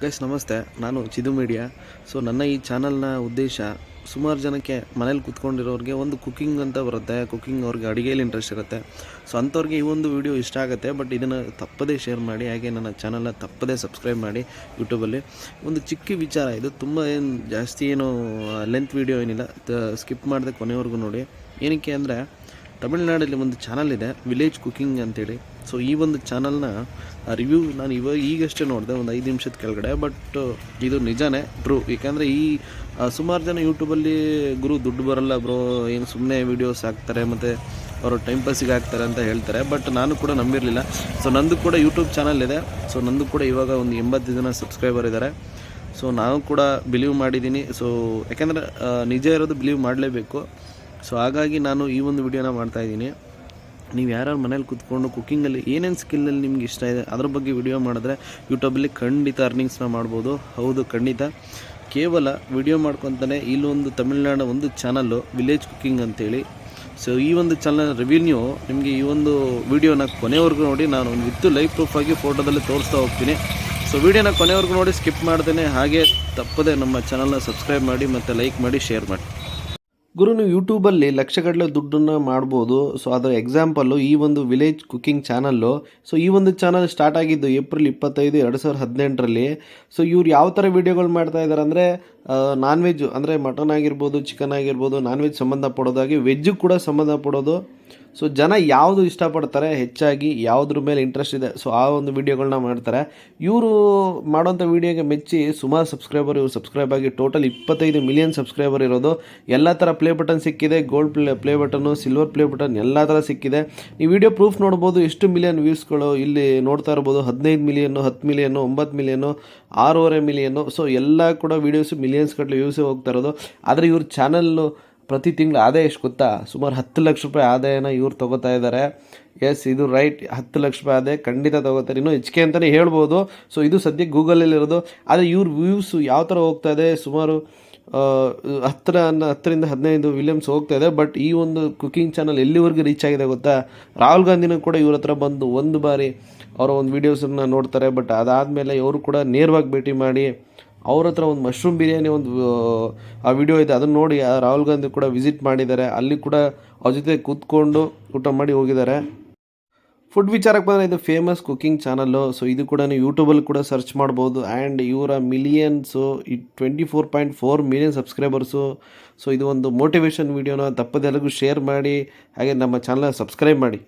Guys ನಮಸ್ತೆ. ನಾನು Chidu media so ನನ್ನ ಈ ಚಾನಲ್ನ ಉದ್ದೇಶ ಸುಮಾರು ಜನಕ್ಕೆ ಮನೇಲಿ ಕುತ್ಕೊಂಡಿರೋರಿಗೆ ಒಂದು ಕುಕ್ಕಿಂಗ್ ಅಂತ ಬರುತ್ತೆ. ಕುಕ್ಕಿಂಗ್ ಅವ್ರಿಗೆ ಅಡುಗೆಯಲ್ಲಿ ಇಂಟ್ರೆಸ್ಟ್ ಇರುತ್ತೆ. ಸೊ ಅಂಥವ್ರಿಗೆ ಈ ಒಂದು ವಿಡಿಯೋ ಇಷ್ಟ ಆಗುತ್ತೆ. ಬಟ್ ಇದನ್ನು ತಪ್ಪದೇ ಶೇರ್ ಮಾಡಿ, ಹಾಗೆ ನನ್ನ ಚಾನಲ್ನ ತಪ್ಪದೇ ಸಬ್ಸ್ಕ್ರೈಬ್ ಮಾಡಿ ಯೂಟ್ಯೂಬಲ್ಲಿ ಒಂದು ಚಿಕ್ಕ ವಿಚಾರ ಇದು. ತುಂಬ ಏನು ಜಾಸ್ತಿ ಏನು ಲೆಂತ್ ವಿಡಿಯೋ ಏನಿಲ್ಲ. ಸ್ಕಿಪ್ ಮಾಡಿದೆ ಕೊನೆವರೆಗೂ ನೋಡಿ. ಏನಕ್ಕೆ ಅಂದರೆ ತಮಿಳ್ನಾಡಲ್ಲಿ ಒಂದು ಚಾನಲ್ ಇದೆ ವಿಲೇಜ್ ಕುಕಿಂಗ್ ಅಂತೇಳಿ. ಸೊ ಈ ಒಂದು ಚಾನಲ್ನ ರಿವ್ಯೂ ನಾನು ಇವಾಗ ಈಗಷ್ಟೇ ನೋಡಿದೆ, ಒಂದು ಐದು ನಿಮಿಷದ ಕೆಳಗಡೆ ಬಟ್ ಇದು ನಿಜಾನೇ ಟ್ರೂ ಏಕೆಂದರೆ ಈ ಸುಮಾರು ಜನ ಯೂಟ್ಯೂಬಲ್ಲಿ ಗುರು ದುಡ್ಡು ಬರಲ್ಲ ಬ್ರೋ, ಏನು ಸುಮ್ಮನೆ ವೀಡಿಯೋಸ್ ಹಾಕ್ತಾರೆ, ಮತ್ತು ಅವರು ಟೈಮ್ ಪಾಸಿಗೆ ಹಾಕ್ತಾರೆ ಅಂತ ಹೇಳ್ತಾರೆ ಬಟ್ ನಾನು ಕೂಡ ನಂಬಿರಲಿಲ್ಲ. ಸೊ ನಂದು ಕೂಡ ಯೂಟ್ಯೂಬ್ ಚಾನಲ್ ಇದೆ. ಸೊ ನಂದು ಕೂಡ ಇವಾಗ ಒಂದು ಎಂಬತ್ತು ಜನ ಸಬ್ಸ್ಕ್ರೈಬರ್ ಇದ್ದಾರೆ ಸೊ ನಾನು ಕೂಡ ಬಿಲೀವ್ ಮಾಡಿದ್ದೀನಿ ಸೊ ಯಾಕೆಂದರೆ ನಿಜ ಇರೋದು ಬಿಲೀವ್ ಮಾಡಲೇಬೇಕು. ಸೊ ಹಾಗಾಗಿ ನಾನು ಈ ಒಂದು ವಿಡಿಯೋನ ಮಾಡ್ತಾಯಿದ್ದೀನಿ ನೀವು ಯಾರ್ಯಾರು ಮನೇಲಿ ಕೂತ್ಕೊಂಡು ಕುಕ್ಕಿಂಗಲ್ಲಿ ಏನೇನು ಸ್ಕಿಲ್ಲಲ್ಲಿ ನಿಮ್ಗೆ ಇಷ್ಟ ಇದೆ, ಅದ್ರ ಬಗ್ಗೆ ವಿಡಿಯೋ ಮಾಡಿದ್ರೆ ಯೂಟ್ಯೂಬಲ್ಲಿ ಖಂಡಿತ ಅರ್ನಿಂಗ್ಸ್ನ ಮಾಡ್ಬೋದು. ಹೌದು, ಖಂಡಿತ. ಕೇವಲ ವಿಡಿಯೋ ಮಾಡ್ಕೊತಾನೆ ಇಲ್ಲೊಂದು ತಮಿಳ್ನಾಡು ಒಂದು ಚಾನಲ್ಲು ವಿಲೇಜ್ ಕುಕ್ಕಿಂಗ್ ಅಂತೇಳಿ. ಸೊ ಈ ಒಂದು ಚಾನಲ್ ರೆವಿನ್ಯೂ ನಿಮಗೆ ಈ ಒಂದು ವಿಡಿಯೋನ ಕೊನೆವರೆಗೂ ನೋಡಿ, ನಾನು ಒಂದು ಇತ್ತು ಲೈವ್ ಪ್ರೂಫ್ ಆಗಿ ಫೋಟೋದಲ್ಲಿ ತೋರಿಸ್ತಾ ಹೋಗ್ತೀನಿ. ಸೊ ವಿಡಿಯೋನ ಕೊನೆವರೆಗೂ ನೋಡಿ, ಸ್ಕಿಪ್ ಮಾಡ್ತೇನೆ ಹಾಗೆ ತಪ್ಪದೆ ನಮ್ಮ ಚಾನಲ್ನ ಸಬ್ಸ್ಕ್ರೈಬ್ ಮಾಡಿ ಮತ್ತು ಲೈಕ್ ಮಾಡಿ ಶೇರ್ ಮಾಡಿ. ಗುರು, ನೀವು ಯೂಟ್ಯೂಬಲ್ಲಿ ಲಕ್ಷಗಟ್ಟಲೆ ದುಡ್ಡನ್ನು ಮಾಡ್ಬೋದು. ಸೊ ಅದರ ಎಕ್ಸಾಂಪಲ್ಲು ಈ ಒಂದು ವಿಲೇಜ್ ಕುಕ್ಕಿಂಗ್ ಚಾನಲ್ಲು ಸೊ ಈ ಒಂದು ಚಾನಲ್ ಸ್ಟಾರ್ಟ್ ಆಗಿದ್ದು ಏಪ್ರಿಲ್ ಇಪ್ಪತ್ತೈದು, ಎರಡು ಸಾವಿರದ ಹದಿನೆಂಟರಲ್ಲಿ. ಸೊ ಇವ್ರು ಯಾವ ಥರ ವೀಡಿಯೋಗಳು ಮಾಡ್ತಾ ಇದ್ದಾರೆ ಅಂದರೆ ನಾನ್ ವೆಜ್ ಅಂದರೆ ಮಟನ್ ಆಗಿರ್ಬೋದು ಚಿಕನ್ ಆಗಿರ್ಬೋದು ನಾನ್ ವೆಜ್ ಸಂಬಂಧಪಡೋದಾಗಿ ವೆಜ್ಜು ಕೂಡ ಸಂಬಂಧಪಡೋದು ಸೊ ಜನ ಯಾವುದು ಇಷ್ಟಪಡ್ತಾರೆ, ಹೆಚ್ಚಾಗಿ ಯಾವುದ್ರ ಮೇಲೆ ಇಂಟ್ರೆಸ್ಟ್ ಇದೆ ಸೊ ಆ ಒಂದು ವೀಡಿಯೋಗಳನ್ನ ಮಾಡ್ತಾರೆ. ಇವರು ಮಾಡೋಂಥ ವೀಡಿಯೋಗೆ ಮೆಚ್ಚಿ ಸುಮಾರು ಸಬ್ಸ್ಕ್ರೈಬರ್ ಇವರು ಸಬ್ಸ್ಕ್ರೈಬ್ ಆಗಿ ಟೋಟಲ್ ಇಪ್ಪತ್ತೈದು ಮಿಲಿಯನ್ ಸಬ್ಸ್ಕ್ರೈಬರ್ ಇರೋದು. ಎಲ್ಲ ಥರ ಪ್ಲೇ ಬಟನ್ ಸಿಕ್ಕಿದೆ gold play play button silver play button ಎಲ್ಲ ಥರ ಸಿಕ್ಕಿದೆ. ಈ ವಿಡಿಯೋ ಪ್ರೂಫ್ ನೋಡ್ಬೋದು, ಎಷ್ಟು ಮಿಲಿಯನ್ ವ್ಯೂಸ್ಗಳು ಇಲ್ಲಿ ನೋಡ್ತಾ ಇರ್ಬೋದು. ಹದಿನೈದು ಮಿಲಿಯನ್ನು ಹತ್ತು ಮಿಲಿಯನ್ನು ಒಂಬತ್ತು ಮಿಲಿಯನ್ನು ಆರೂವರೆ ಮಿಲಿಯನ್ನು ಸೊ ಎಲ್ಲ ಕೂಡ ವೀಡಿಯೋಸು ಮಿಲಿಯನ್ಸ್ ಗಟ್ಟಲೆ ವ್ಯೂಸೇ ಹೋಗ್ತಾ ಇರೋದು. ಆದರೆ ಇವ್ರ ಚಾನಲ್ಲು ಪ್ರತಿ ತಿಂಗಳು ಆದಾಯ ಎಷ್ಟು ಗೊತ್ತಾ? ಸುಮಾರು ಹತ್ತು ಲಕ್ಷ ರೂಪಾಯಿ ಆದಾಯನ ಇವ್ರು ತೊಗೋತಾ ಇದ್ದಾರೆ ಎಸ್ ಇದು ರೈಟ್ ಹತ್ತು ಲಕ್ಷ ರೂಪಾಯಿ ಆದಾಯ ಖಂಡಿತ ತೊಗೋತಾರೆ. ಇನ್ನೂ ಹೆಚ್ಚಿಗೆ ಅಂತಲೇ ಹೇಳ್ಬೋದು. ಸೊ ಇದು ಸದ್ಯಕ್ಕೆ ಗೂಗಲಲ್ಲಿರೋದು ಆದರೆ ಇವ್ರ ವ್ಯೂಸು ಯಾವ ಥರ ಹೋಗ್ತಾ ಇದೆ? ಸುಮಾರು ಹತ್ತಿರ ಹತ್ತರ ಹತ್ತರಿಂದ ಹದಿನೈದು ವಿಲಿಯಮ್ಸ್ ಹೋಗ್ತಾ ಇದೆ. ಬಟ್ ಈ ಒಂದು ಕುಕಿಂಗ್ ಚಾನಲ್ ಎಲ್ಲಿವರೆಗೂ ರೀಚ್ ಆಗಿದೆ ಗೊತ್ತಾ? ರಾಹುಲ್ ಗಾಂಧಿನೂ ಕೂಡ ಇವ್ರ ಹತ್ರ ಬಂದು ಒಂದು ಬಾರಿ ಅವರ ಒಂದು ವೀಡಿಯೋಸನ್ನು ನೋಡ್ತಾರೆ. ಬಟ್ ಅದಾದಮೇಲೆ ಇವರು ಕೂಡ ನೇರವಾಗಿ ಭೇಟಿ ಮಾಡಿ ಅವ್ರ ಹತ್ರ ಒಂದು ಮಶ್ರೂಮ್ ಬಿರಿಯಾನಿ ಒಂದು, ಆ ವಿಡಿಯೋ ಇದೆ. ಅದನ್ನು ನೋಡಿ ರಾಹುಲ್ ಗಾಂಧಿ ಕೂಡ ವಿಸಿಟ್ ಮಾಡಿದ್ದಾರೆ. ಅಲ್ಲಿ ಕೂಡ ಅವ್ರ ಜೊತೆ ಕೂತ್ಕೊಂಡು ಊಟ ಮಾಡಿ ಹೋಗಿದ್ದಾರೆ. ಫುಡ್ ವಿಚಾರಕ್ಕೆ ಬಂದರೆ ಇದು ಫೇಮಸ್ ಕುಕಿಂಗ್ ಚಾನಲ್ಲು ಸೊ ಇದು ಕೂಡ ನೀವು ಯೂಟ್ಯೂಬಲ್ಲಿ ಕೂಡ ಸರ್ಚ್ ಮಾಡ್ಬೋದು. ಆ್ಯಂಡ್ ಇವರ ಮಿಲಿಯನ್ಸು ಈ twenty four point four million subscribers so ಇದು ಒಂದು ಮೋಟಿವೇಶನ್ ವೀಡಿಯೋನ ತಪ್ಪದೆಲ್ಲರಿಗೂ ಶೇರ್ ಮಾಡಿ, ಹಾಗೆ ನಮ್ಮ ಚಾನಲ್ನ ಸಬ್ಸ್ಕ್ರೈಬ್ ಮಾಡಿ.